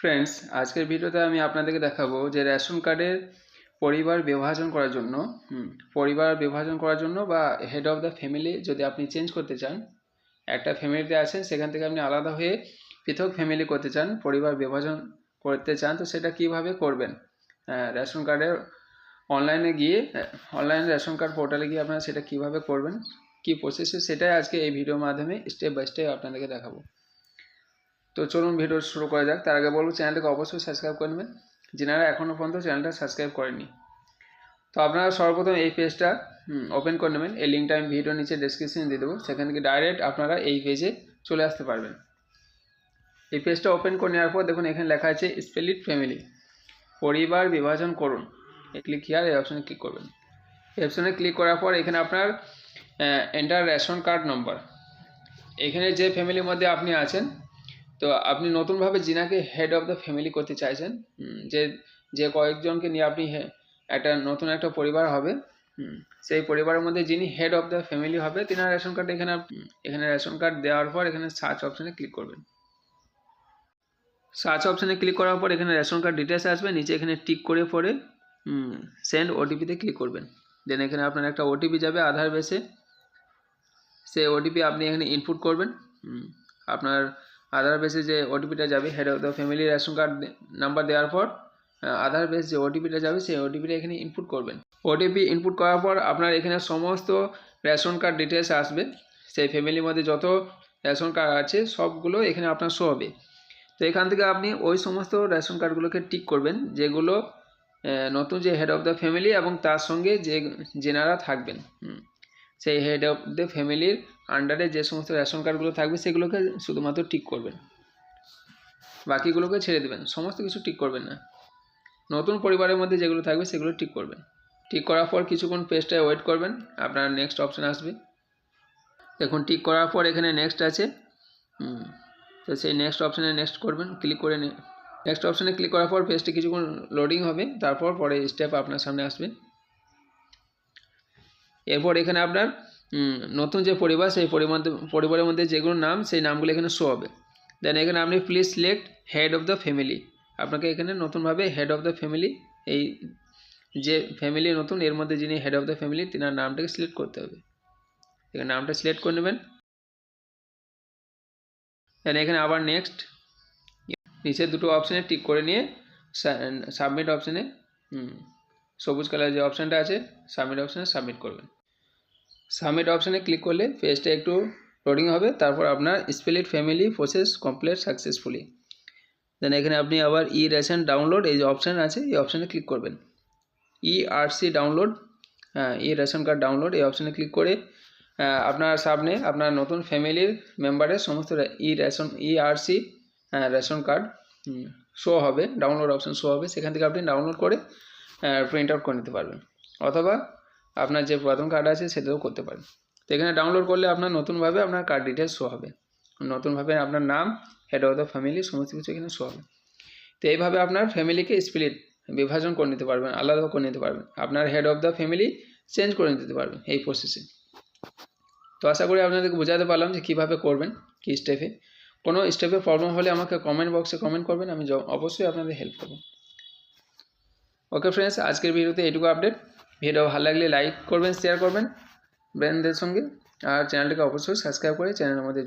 Friends আজকের ভিডিওতে আমি আপনাদেরকে দেখাবো যে রেশন কার্ডের পরিবার বিভাজন করার জন্য পরিবার বিভাজন করার জন্য বা হেড অফ দ্য ফ্যামিলি যদি আপনি চেঞ্জ করতে চান, একটা ফ্যামিলিতে আছেন, সেখান থেকে আপনি আলাদা হয়ে পৃথক ফ্যামিলি করতে চান, পরিবার বিভাজন করতে চান, তো সেটা কীভাবে করবেন? রেশন কার্ডের অনলাইনে গিয়ে অনলাইন রেশন কার্ড পোর্টালে গিয়ে আপনারা সেটা কীভাবে করবেন, কি প্রসেসে সেটাই আজকে এই ভিডিওর মাধ্যমে স্টেপ বাই স্টেপ আপনাদেরকে দেখাবো। তো চলুন ভিডিও শুরু করা যাক। তার আগে বলব চ্যানেলটাকে অবশ্যই সাবস্ক্রাইব করে নেবেন। যিনারা এখনও পর্যন্ত চ্যানেলটা সাবস্ক্রাইব করেনি তো আপনারা সর্বপ্রথম এই পেজটা ওপেন করে নেবেন। এই লিঙ্কটা আমি ভিডিও নিচে ডেসক্রিপশনে দিয়ে দেবো। সেখান থেকে ডাইরেক্ট আপনারা এই পেজে চলে আসতে পারবেন। এই পেজটা ওপেন করে নেওয়ার পর দেখুন, এখানে লেখা আছে স্পেলিট ফ্যামিলি পরিবার বিভাজন করুন। ক্লিক হিয়ার এই অপশানে ক্লিক করবেন। এই অপশানে ক্লিক করার পর এখানে আপনার এন্টার রেশন কার্ড নম্বর এখানে যে ফ্যামিলির মধ্যে আপনি আছেন তো আপনি নতুনভাবে জিনাকে হেড অফ দ্য ফ্যামিলি করতে চাইছেন যে যে কয়েকজনকে নিয়ে আপনি একটা নতুন একটা পরিবার হবে সেই পরিবারের মধ্যে যিনি হেড অফ দ্য ফ্যামিলি হবে, তিনার রেশন কার্ড এখানে এখানে রেশন কার্ড দেওয়ার পর এখানে সার্চ অপশানে ক্লিক করবেন। সার্চ অপশানে ক্লিক করার পর এখানে রেশন কার্ড ডিটেলস আসবে, নিচে এখানে টিক করে পরে সেন্ড ওটিপিতে ক্লিক করবেন। দেন এখানে আপনার একটা ওটিপি যাবে আধার বেসে সেই ওটিপি আপনি এখানে ইনপুট করবেন আপনার আধার বেসে যে ওটিপিটা যাবে head of the family ration card number দেওয়ার পর আধার বেস যে ওটিপিটা যাবে, সেই ওটিপিটা এখানে ইনপুট করবেন। ওটিপি ইনপুট করার পর আপনার এখানে সমস্ত রেশন কার্ড ডিটেলস আসবে। সেই ফ্যামিলির মধ্যে যত রেশন কার্ড আছে, সবগুলো এখানে আপনার শো হবে। তো এখান থেকে আপনি ওই সমস্ত রেশন কার্ডগুলোকে টিক করবেন, যেগুলো নতুন যে হেড অফ দ্য ফ্যামিলি এবং তার সঙ্গে যে যেনারা থাকবেন। সেই হেড অফ দ্য ফ্যামিলির আন্ডারে যে সমস্ত রেশন কার্ডগুলো থাকবে সেগুলোকে শুধুমাত্র ঠিক করবেন। বাকিগুলোকে ছেড়ে দেবেন, সমস্ত কিছু ঠিক করবেন না। নতুন পরিবারের মধ্যে যেগুলো থাকবে সেগুলো ঠিক করবেন। ঠিক করার পর কিছুক্ষণ পেজটায় ওয়েট করবেন, আপনার নেক্সট অপশান আসবে। দেখুন, ঠিক করার পর এখানে নেক্সট আছে। তো সেই নেক্সট অপশানে নেক্সট করবেন ক্লিক করে নেক্সট অপশানে ক্লিক করার পর পেজটি কিছুক্ষণ লোডিং হবে, তারপর পরে স্টেপ আপনার সামনে আসবে। এরপর এখানে আপনার নতুন যে পরিবার, সেই পরিবার পরিবারের মধ্যে যেগুলো নাম, সেই নামগুলো এখানে শো হবে। দেন এখানে আপনি please select head of the family আপনাকে এখানে নতুনভাবে হেড অফ দ্য ফ্যামিলি এই যে ফ্যামিলি নতুন, এর মধ্যে যিনি হেড অফ দ্য ফ্যামিলি তিনার নামটাকে সিলেক্ট করতে হবে। এখানে নামটা সিলেক্ট করে নেবেন। দেন এখানে আবার নেক্সট নিচে দুটো অপশানে টিক করে নিয়ে সাবমিট অপশানে সবুজ কালার যে অপশানটা আছে সাবমিট অপশানে সাবমিট করবেন। সাবমিট অপশানে ক্লিক করলে পেজটা একটু লোডিং হবে, তারপর আপনার split family process complete successfully then এখানে আপনি আবার ই রেশন ডাউনলোড এই যে অপশান আছে, এই অপশানে ক্লিক করবেন। ই আরসি ডাউনলোড হ্যাঁ ই রেশন কার্ড ডাউনলোড এই অপশানে ক্লিক করে আপনার সামনে আপনার নতুন ফ্যামিলির মেম্বারের সমস্ত e ration e RC ration card show হবে ডাউনলোড অপশান শো হবে, সেখান থেকে আপনি ডাউনলোড করে প্রিন্ট আউট করে নিতে পারবেন। অথবা আপনার যে পুরাতন কার্ড আছে সেটাও করতে পারেন। তো এখানে ডাউনলোড করলে আপনার নতুনভাবে আপনার কার্ড ডিটেলস শো হবে। নতুনভাবে আপনার নাম হেড অফ দ্য ফ্যামিলি সমস্ত কিছু এখানে শো হবে। তো এইভাবে আপনার ফ্যামিলিকে স্প্লিট বিভাজন করে নিতে পারবেন, আলাদা করে নিতে পারবেন। আপনার head of the family change করে নিতে পারবেন এই প্রসেসে তো আশা করি আপনাদেরকে বোঝাতে পারলাম যে কীভাবে করবেন, কী স্টেপে কোনো স্টেপে প্রবলেম হলে আমাকে কমেন্ট বক্সে কমেন্ট করবেন, আমি অবশ্যই আপনাদের হেল্প করব। ওকে ফ্রেন্ডস আজকের ভিডিওতে এইটুকু আপডেট ভিডিও ভালো লাগলে লাইক করবেন শেয়ার করবেন ব্র্যান্ডদের সঙ্গে। আর চ্যানেলটাকে অবশ্যই সাবস্ক্রাইব করে চ্যানেলের মধ্যে